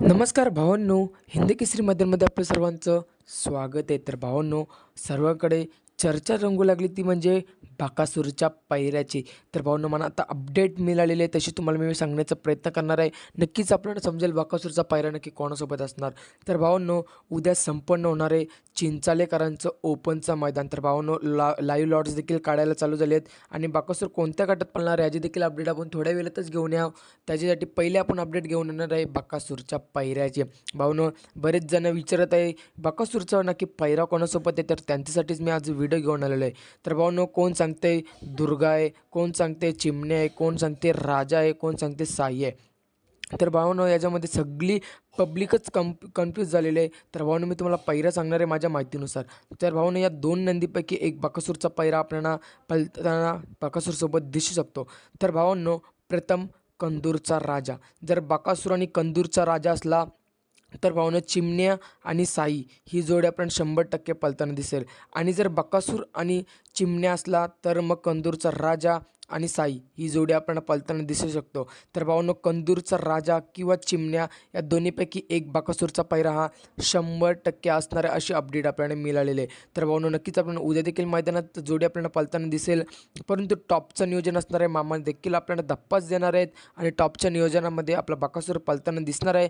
नमस्कार भावांनो हिंदी केसरी मध्यमध्ये आपलं सर्वांचं स्वागत आहे. तर भावांनो सर्वांकडे चर्चा रंगू लागली ती म्हणजे बाकासूरच्या पायऱ्याची. तर भावांनो मला आता अपडेट मिळालेली आहे तशी तुम्हाला मी सांगण्याचा प्रयत्न करणार आहे. नक्कीच आपल्याला समजेल बाकासूरचा पायरा नक्की कोणासोबत असणार. तर भावांनो उद्या संपन्न होणारे चिंचालेकरांचं ओपनचं मैदान. तर भावांनो ला लाईव्ह लॉट्स देखील काढायला चालू झाले आहेत. आणि बाकासूर कोणत्या गटात पडणार आहे याची देखील अपडेट आपण थोड्या वेळातच घेऊन यावं त्याच्यासाठी पहिले आपण अपडेट घेऊन येणार आहे बाकासूरच्या पायऱ्याचे. भावनो बरेच जण विचारत आहे बाकासूरचा नक्की पायरा कोणासोबत आहे? तर त्यांच्यासाठीच मी आज व्हिडिओ घेऊन आलेलो आहे. तर भावनो कोण सांगते दुर्गा आहे? कोण सांगते चिमणे आहे? कोण सांगते राजा आहे? कोण सांगते साई आहे? तर भावानो याच्यामध्ये सगळी पब्लिकच कंप कन्फ्यूज झालेली आहे. तर भावानो मी तुम्हाला पैरा सांगणार आहे माझ्या माहितीनुसार. तर भावानो या दोन नंदीपैकी एक बाकासूरचा पैरा आपल्याला पलताना बकासूरसोबत दिसू शकतो. तर भावांनो प्रथम कंदूरचा राजा. जर बाकासूर आणि कंदूरचा राजा असला तर पाहुणं चिमण्या आणि साई ही जोडी आपण शंभर टक्के पलताना दिसेल. आणि जर बकासूर आणि चिमण्या असला तर मग कंदूरचा राजा आणि साई ही जोडी आपण पलताना दिसू शकतो. तर भाऊनो कंदूरचा राजा किंवा चिमण्या या दोन्हीपैकी एक बाकासूरचा पैरा हा शंभर टक्के असणारे अशी अपडेट आपल्याला मिळालेली आहे. तर भाऊनो नक्कीच आपण उद्या देखील मैदानात जोडी आपल्याला पलताना दिसेल. परंतु टॉपचं नियोजन असणार आहे मामा देखील आपल्याला धप्पाच देणार आहेत आणि टॉपच्या नियोजनामध्ये आपला बाकासूर पलताना दिसणार आहे.